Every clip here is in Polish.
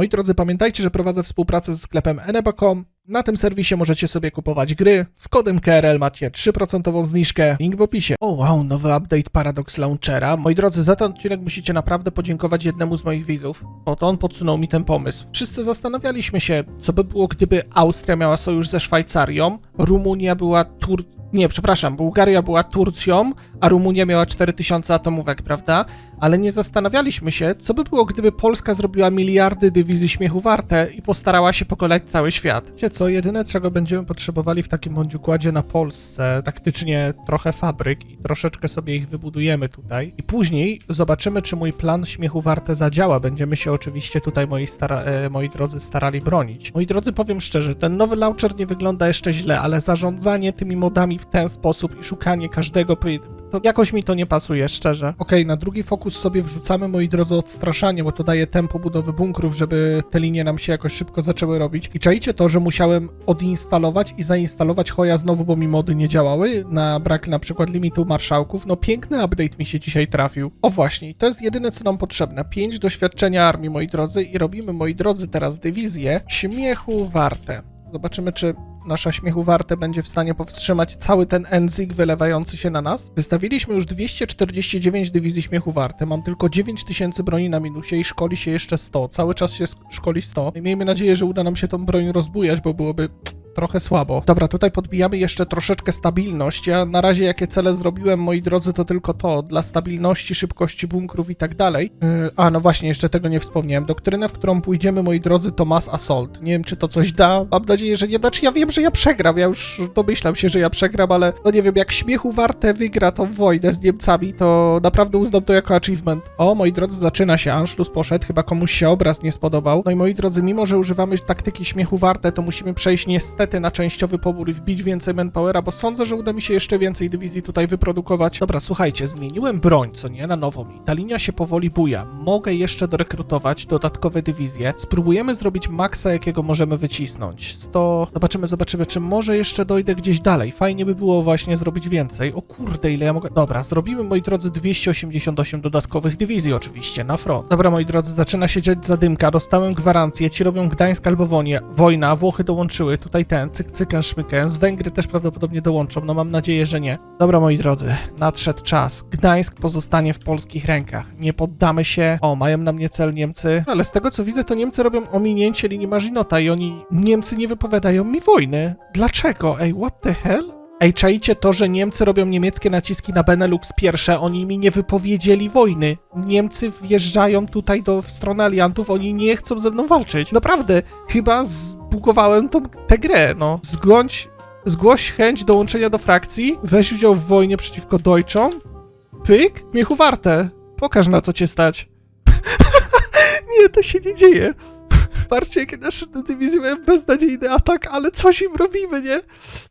Moi drodzy, pamiętajcie, że prowadzę współpracę ze sklepem eneba.com. Na tym serwisie możecie sobie kupować gry. Z kodem KRL macie 3% zniżkę. Link w opisie. O wow, nowy update Paradox Launchera. Moi drodzy, za ten odcinek musicie naprawdę podziękować jednemu z moich widzów. Oto on podsunął mi ten pomysł. Wszyscy zastanawialiśmy się, co by było, gdyby Austria miała sojusz ze Szwajcarią, Rumunia była Tur... Nie, przepraszam, Bułgaria była Turcją, a Rumunia miała 4000 atomówek, prawda? Ale nie zastanawialiśmy się, co by było, gdyby Polska zrobiła miliardy dywizji śmiechu warte i postarała się pokonać cały świat. Wiecie co, jedyne czego będziemy potrzebowali w takim bądź układzie na Polsce, praktycznie trochę fabryk i troszeczkę sobie ich wybudujemy tutaj. I później zobaczymy, czy mój plan śmiechu warte zadziała. Będziemy się oczywiście tutaj, moi, stara, e, moi drodzy, starali bronić. Moi drodzy, powiem szczerze, ten nowy launcher nie wygląda jeszcze źle, ale zarządzanie tymi modami w ten sposób i szukanie każdego, to jakoś mi to nie pasuje, szczerze. Okej, na drugi fokus sobie wrzucamy, moi drodzy, odstraszanie, bo to daje tempo budowy bunkrów, żeby te linie nam się jakoś szybko zaczęły robić. I czajcie to, że musiałem odinstalować i zainstalować Hoja znowu, bo mi mody nie działały, na brak na przykład limitu marszałków. No piękny update mi się dzisiaj trafił. O właśnie, to jest jedyne, co nam potrzebne. 5 doświadczenia armii, moi drodzy, i robimy, moi drodzy, teraz dywizję śmiechu warte. Zobaczymy, czy nasza śmiechu warte będzie w stanie powstrzymać cały ten enzyk wylewający się na nas. Wystawiliśmy już 249 dywizji śmiechu warte, mam tylko 9000 broni na minusie i szkoli się jeszcze 100. Cały czas się szkoli 100. I miejmy nadzieję, że uda nam się tą broń rozbujać, bo byłoby trochę słabo. Dobra, tutaj podbijamy jeszcze troszeczkę stabilność. Ja na razie jakie cele zrobiłem, moi drodzy, to tylko to, dla stabilności, szybkości bunkrów i tak dalej. Yy, a, no właśnie, jeszcze tego nie wspomniałem. Doktrynę, w którą pójdziemy, moi drodzy, to Mass Assault. Nie wiem, czy to coś da. Mam nadzieję, że nie da. Czy ja wiem, że ja przegram. Ja już domyślam się, że ja przegram, ale no nie wiem, jak śmiechu warte wygra tą wojnę z Niemcami, to naprawdę uznam to jako achievement. O, moi drodzy, zaczyna się. Anschluss poszedł, chyba komuś się obraz nie spodobał. No i moi drodzy, mimo, że używamy taktyki śmiechu warte, to musimy przejść niestety na częściowy pobór i wbić więcej manpowera, bo sądzę, że uda mi się jeszcze więcej dywizji tutaj wyprodukować. Dobra, słuchajcie, zmieniłem broń, co nie, na nową i ta linia się powoli buja. Mogę jeszcze dorekrutować dodatkowe dywizje. Spróbujemy zrobić maksa, jakiego możemy wycisnąć. 100... Zobaczymy, zobaczymy, czy może jeszcze dojdę gdzieś dalej. Fajnie by było właśnie zrobić więcej. O kurde, ile ja mogę... Dobra, zrobimy, moi drodzy, 288 dodatkowych dywizji oczywiście, na front. Dobra, moi drodzy, zaczyna się dziać zadymka, dostałem gwarancję, ci robią Gdańsk albo Wonie. Wojna, Włochy dołączyły, tutaj ten, cyk, cyken, szmyken, z Węgry też prawdopodobnie dołączą, no mam nadzieję, że nie. Dobra, moi drodzy, nadszedł czas. Gdańsk pozostanie w polskich rękach. Nie poddamy się. O, mają na mnie cel Niemcy, ale z tego co widzę, to Niemcy robią ominięcie linii Marzinota i oni, Niemcy nie wypowiadają mi wojny. Dlaczego? Ej, what the hell? Ej, czajcie to, że Niemcy robią niemieckie naciski na Benelux pierwsze, oni mi nie wypowiedzieli wojny. Niemcy wjeżdżają tutaj do, w stronę aliantów, oni nie chcą ze mną walczyć. Naprawdę, chyba zbugowałem tą, tę grę, no. Zgłoś, zgłoś chęć dołączenia do frakcji, weź udział w wojnie przeciwko Deutschom, pyk, miechu warte. Pokaż na co cię stać. nie, to się nie dzieje. Patrzcie, jakie nasze dywizje mają beznadziejny atak, ale coś im robimy, nie?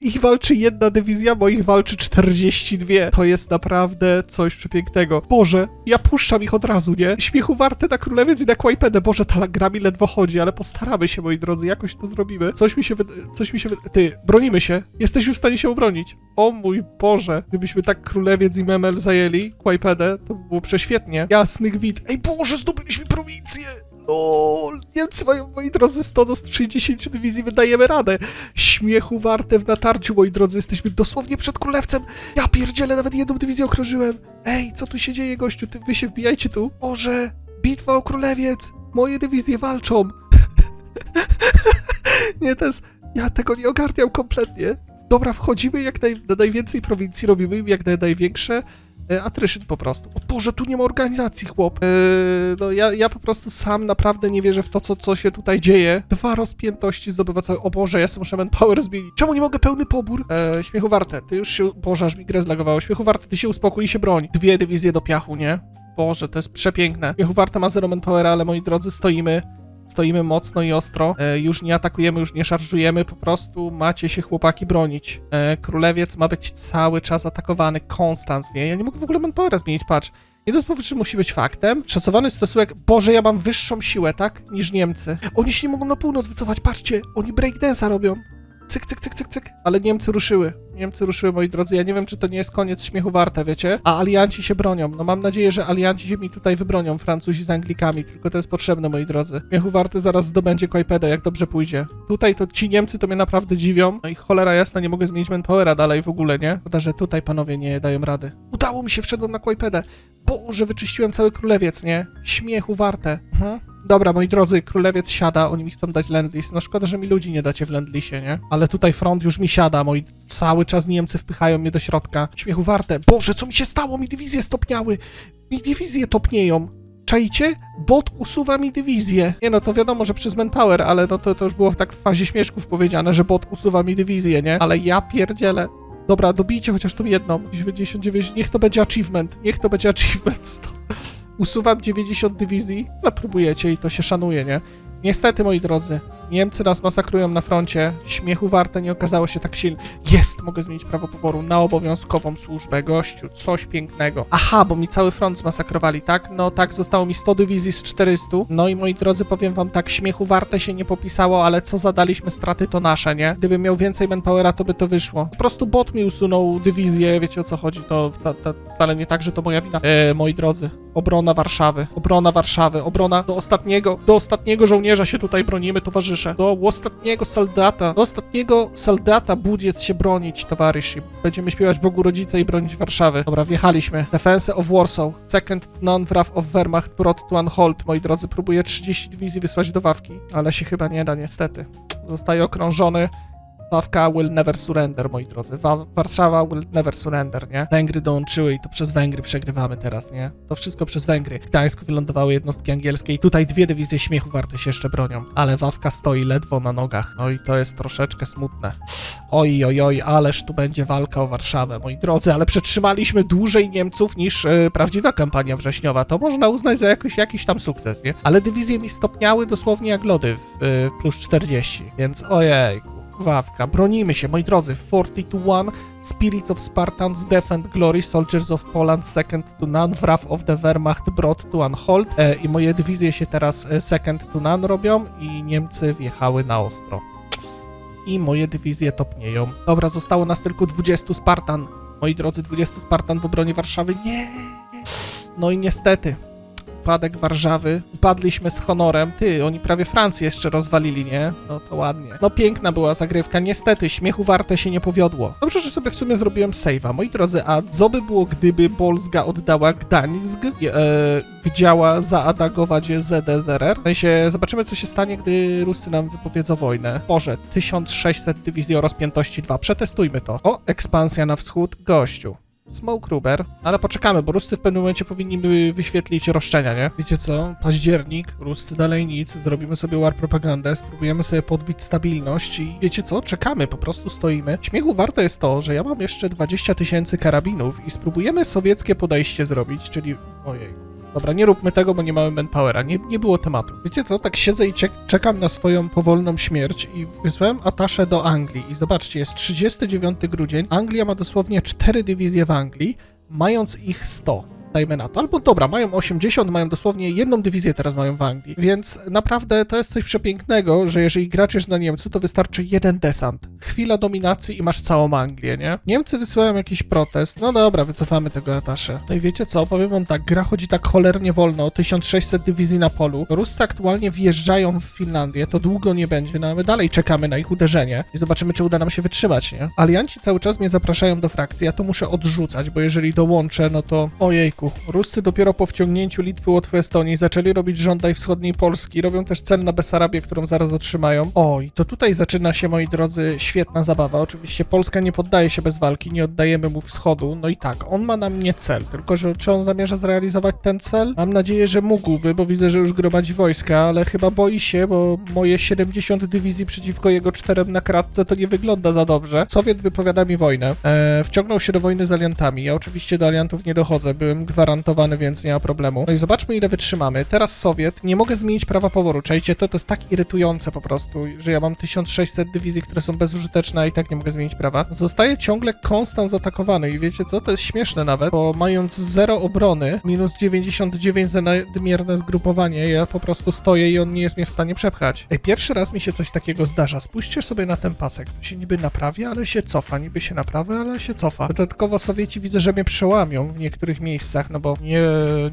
Ich walczy jedna dywizja, bo ich walczy 42. To jest naprawdę coś przepięknego. Boże, ja puszczam ich od razu, nie? Śmiechu warte na Królewiec i na Kłajpedę. Boże, ta gra mi ledwo chodzi, ale postaramy się, moi drodzy, jakoś to zrobimy. Coś mi się wyda... Coś mi się wyda... Ty, bronimy się. Jesteśmy w stanie się obronić. O mój Boże. Gdybyśmy tak Królewiec i Memel zajęli, Kłajpedę, to by było prześwietnie. Jasny gwint. Ej, Boże, zdobyliśmy prowincję! LOL! Niemcy mają, moi drodzy, 100 do 160 dywizji, wydajemy radę. Śmiechu warte w natarciu, moi drodzy, jesteśmy dosłownie przed królewcem. Ja pierdzielę, nawet jedną dywizję okrążyłem. Ej, co tu się dzieje, gościu? Ty, wy się wbijajcie tu. Boże, bitwa o królewiec. Moje dywizje walczą. nie, to jest... Ja tego nie ogarniam kompletnie. Dobra, wchodzimy jak naj, na najwięcej prowincji, robimy im jak na największe e, atryszyn po prostu. O Boże, tu nie ma organizacji, chłop. E, no ja, ja po prostu sam naprawdę nie wierzę w to, co, co się tutaj dzieje. Dwa rozpiętości zdobywa cały... O Boże, ja sobie muszę manpower zmienić. Czemu nie mogę pełny pobór? E, śmiechu warte, ty już się... Boże, aż mi grę zlagowało. Śmiechu warte, ty się uspokój i się broń. Dwie dywizje do piachu, nie? Boże, to jest przepiękne. Śmiechu warte ma zero manpowera, ale moi drodzy, stoimy. Stoimy mocno i ostro. E, już nie atakujemy, już nie szarżujemy, po prostu macie się chłopaki bronić. E, królewiec ma być cały czas atakowany, konstans, nie? Ja nie mogę w ogóle manpowera zmienić, patrz. Jeden z powyższych musi być faktem. Szacowany stosunek, Boże, ja mam wyższą siłę, tak? Niż Niemcy. Oni się nie mogą na północ wycofać, patrzcie, oni breakdance'a robią. Cyk, cyk, cyk, cyk, cyk. Ale Niemcy ruszyły. Niemcy ruszyły, moi drodzy. Ja nie wiem, czy to nie jest koniec śmiechu warte, wiecie? A alianci się bronią. No mam nadzieję, że alianci się mi tutaj wybronią, Francuzi z Anglikami, tylko to jest potrzebne, moi drodzy. Śmiechu warte zaraz zdobędzie Kłajpedę, jak dobrze pójdzie. Tutaj to ci Niemcy to mnie naprawdę dziwią. No i cholera jasna, nie mogę zmienić manpowera dalej w ogóle, nie? Szkoda, że tutaj panowie nie dają rady. Udało mi się, wszedłem na Kłajpedę. Boże, wyczyściłem cały królewiec, nie? Śmiechu warte. Mhm. Dobra, moi drodzy, królewiec siada, oni mi chcą dać Lendlis. No szkoda, że mi ludzi nie dacie w Lendlisie, nie? Ale tutaj front już mi siada, moi cały czas Niemcy wpychają mnie do środka. Śmiechu warte. Boże, co mi się stało? Mi dywizje stopniały. Mi dywizje topnieją. Czajcie? Bot usuwa mi dywizję. Nie no, to wiadomo, że przez manpower, ale no to, to już było tak w fazie śmieszków powiedziane, że bot usuwa mi dywizję, nie? Ale ja pierdzielę. Dobra, dobijcie chociaż tą jedną. 99, niech to będzie achievement. Niech to będzie achievement. Stop. Usuwam 90 dywizji. No próbujecie i to się szanuje, nie? Niestety, moi drodzy, Niemcy nas masakrują na froncie. Śmiechu warte nie okazało się tak silne. Jest! Mogę zmienić prawo poboru na obowiązkową służbę. Gościu, coś pięknego. Aha, bo mi cały front zmasakrowali, tak? No tak, zostało mi 100 dywizji z 400. No i moi drodzy, powiem wam tak, śmiechu warte się nie popisało, ale co zadaliśmy straty to nasze, nie? Gdybym miał więcej manpowera, to by to wyszło. Po prostu bot mi usunął dywizję, wiecie o co chodzi, to wca- to wcale nie tak, że to moja wina. E, moi drodzy, obrona Warszawy, obrona Warszawy, obrona do ostatniego, do ostatniego żołnierza się tutaj bronimy, towarzysze. Do ostatniego soldata, do ostatniego soldata budziec się bronić, towarzyszy. Będziemy śpiewać Bogu Rodzice i bronić Warszawy. Dobra, wjechaliśmy. Defense of Warsaw. Second non-wrath of Wehrmacht to unhold. Moi drodzy, próbuję 30 dywizji wysłać do Wawki, ale się chyba nie da, niestety. Zostaje okrążony. Wawka will never surrender, moi drodzy. Wa Warszawa will never surrender, nie? Węgry dołączyły i to przez Węgry przegrywamy teraz, nie? To wszystko przez Węgry. W Gdańsku wylądowały jednostki angielskie i tutaj dwie dywizje śmiechu warte się jeszcze bronią. Ale Wawka stoi ledwo na nogach. No i to jest troszeczkę smutne. Oj, oj, oj, ależ tu będzie walka o Warszawę, moi drodzy, ale przetrzymaliśmy dłużej Niemców niż e, prawdziwa kampania wrześniowa. To można uznać za jakiś, jakiś tam sukces, nie? Ale dywizje mi stopniały dosłownie jak lody w, e, plus 40, więc ojej. Wawka, bronimy się, moi drodzy. 42 Spirits of Spartans, Defend Glory, Soldiers of Poland, Second to None, Wrath of the Wehrmacht, Brought to Unhold. E, I moje dywizje się teraz e, Second to None robią i Niemcy wjechały na ostro. I moje dywizje topnieją. Dobra, zostało nas tylko 20 Spartan. Moi drodzy, 20 Spartan w obronie Warszawy. Nie! No i niestety, upadek Warszawy. Upadliśmy z honorem. Ty, oni prawie Francję jeszcze rozwalili, nie? No to ładnie. No piękna była zagrywka. Niestety, śmiechu warte się nie powiodło. Dobrze, że sobie w sumie zrobiłem save'a. Moi drodzy, a co by było, gdyby Polska oddała Gdańsk, e, gdziała zaatakować ZSRR? W sensie, zobaczymy, co się stanie, gdy Ruscy nam wypowiedzą wojnę. Boże, 1600 dywizji o rozpiętości 2. Przetestujmy to. O, ekspansja na wschód. Gościu. Smoke Ruber, ale poczekamy, bo Ruscy w pewnym momencie powinni by wyświetlić roszczenia, nie? Wiecie co? Październik, Ruscy dalej nic, zrobimy sobie war propagandę, spróbujemy sobie podbić stabilność i wiecie co? Czekamy, po prostu stoimy. Śmiechu warte jest to, że ja mam jeszcze 20 tysięcy karabinów i spróbujemy sowieckie podejście zrobić, czyli... Ojej. Dobra, nie róbmy tego, bo nie mamy manpowera, nie, nie było tematu. Wiecie co, tak siedzę i czekam na swoją powolną śmierć i wysłałem ataszę do Anglii i zobaczcie, jest 39 grudzień, Anglia ma dosłownie 4 dywizje w Anglii, mając ich 100. Dajmy na to. Albo dobra, mają 80, mają dosłownie jedną dywizję teraz mają w Anglii. Więc naprawdę to jest coś przepięknego, że jeżeli gracz jest na Niemcu, to wystarczy jeden desant. Chwila dominacji i masz całą Anglię, nie? Niemcy wysyłają jakiś protest. No dobra, wycofamy tego atasze. No i wiecie co? Powiem wam tak, gra chodzi tak cholernie wolno, 1600 dywizji na polu. Ruscy aktualnie wjeżdżają w Finlandię, to długo nie będzie, no my dalej czekamy na ich uderzenie i zobaczymy, czy uda nam się wytrzymać, nie? Alianci cały czas mnie zapraszają do frakcji, ja to muszę odrzucać, bo jeżeli dołączę, no to ojejku. Ruscy dopiero po wciągnięciu Litwy, Łotwy, Estonii zaczęli robić żądaj wschodniej Polski, robią też cel na Besarabię, którą zaraz otrzymają. Oj, to tutaj zaczyna się, moi drodzy, świetna zabawa. Oczywiście Polska nie poddaje się bez walki, nie oddajemy mu wschodu, no i tak, on ma na mnie cel, tylko że czy on zamierza zrealizować ten cel? Mam nadzieję, że mógłby, bo widzę, że już gromadzi wojska, ale chyba boi się, bo moje 70 dywizji przeciwko jego czterem na kratce to nie wygląda za dobrze. Sowiet wypowiada mi wojnę. E, wciągnął się do wojny z aliantami. Ja oczywiście do aliantów nie dochodzę, byłem gwarantowany, więc nie ma problemu. No i zobaczmy, ile wytrzymamy. Teraz Sowiet, nie mogę zmienić prawa poboru. Czajcie, to, to jest tak irytujące po prostu, że ja mam 1600 dywizji, które są bezużyteczne, a i tak nie mogę zmienić prawa. Zostaje ciągle Konstans zaatakowany i wiecie co, to jest śmieszne nawet, bo mając 0 obrony, minus 99 za nadmierne zgrupowanie, ja po prostu stoję i on nie jest mnie w stanie przepchać. Ej, pierwszy raz mi się coś takiego zdarza. Spójrzcie sobie na ten pasek. To się niby naprawia, ale się cofa. Niby się naprawia, ale się cofa. Dodatkowo Sowieci widzę, że mnie przełamią w niektórych miejscach, no bo nie,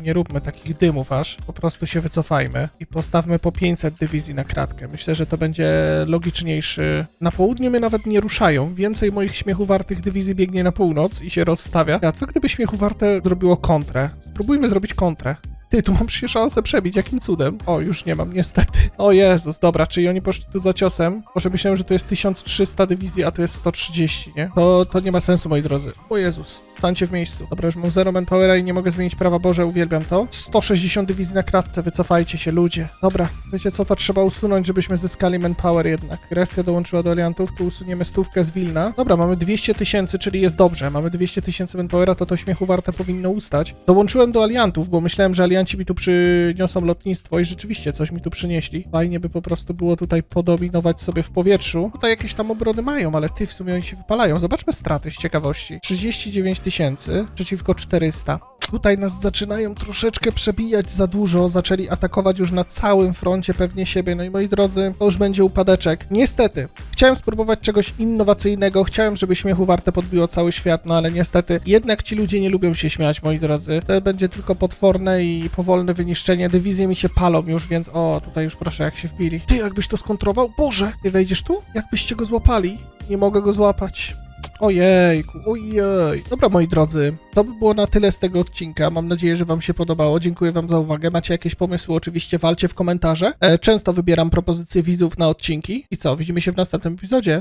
nie róbmy takich dymów aż. Po prostu się wycofajmy i postawmy po 500 dywizji na kratkę. Myślę, że to będzie logiczniejszy. Na południe mnie nawet nie ruszają. Więcej moich śmiechu wartych dywizji biegnie na północ i się rozstawia. A co gdyby śmiechu warte zrobiło kontrę? Spróbujmy zrobić kontrę. Ty, tu mam przecież szansę przebić, jakim cudem? O, już nie mam, niestety. O Jezus, dobra, czyli oni poszli tu za ciosem. Może myślałem, że tu jest 1300 dywizji, a tu jest 130, nie? To, to nie ma sensu, moi drodzy. O Jezus, stańcie w miejscu. Dobra, już mam zero manpowera i nie mogę zmienić prawa Boże, uwielbiam to. 160 dywizji na kratce, wycofajcie się, ludzie. Dobra, wiecie co, to trzeba usunąć, żebyśmy zyskali manpower jednak. Grecja dołączyła do aliantów, tu usuniemy stówkę z Wilna. Dobra, mamy 200 tysięcy, czyli jest dobrze. Mamy 200 tysięcy manpowera, to to śmiechu warte powinno ustać. Dołączyłem do aliantów, bo myślałem, że alianci mi tu przyniosą lotnictwo i rzeczywiście coś mi tu przynieśli. Fajnie by po prostu było tutaj podominować sobie w powietrzu. Tutaj jakieś tam obrony mają, ale ty w sumie oni się wypalają. Zobaczmy straty z ciekawości. 39 tysięcy przeciwko 400. Tutaj nas zaczynają troszeczkę przebijać za dużo, zaczęli atakować już na całym froncie pewnie siebie. No i moi drodzy, to już będzie upadeczek. Niestety, chciałem spróbować czegoś innowacyjnego, chciałem, żeby śmiechu warte podbiło cały świat, no ale niestety jednak ci ludzie nie lubią się śmiać, moi drodzy. To będzie tylko potworne i powolne wyniszczenie. Dywizje mi się palą już, więc o, tutaj już proszę, jak się wbili. Ty, jakbyś to skontrował? Boże, ty wejdziesz tu? Jakbyście go złapali? Nie mogę go złapać. Ojejku, ojej. Dobra, moi drodzy, to by było na tyle z tego odcinka. Mam nadzieję, że Wam się podobało. Dziękuję Wam za uwagę. Macie jakieś pomysły? Oczywiście walcie w komentarze. E, często wybieram propozycje widzów na odcinki. I co, widzimy się w następnym epizodzie.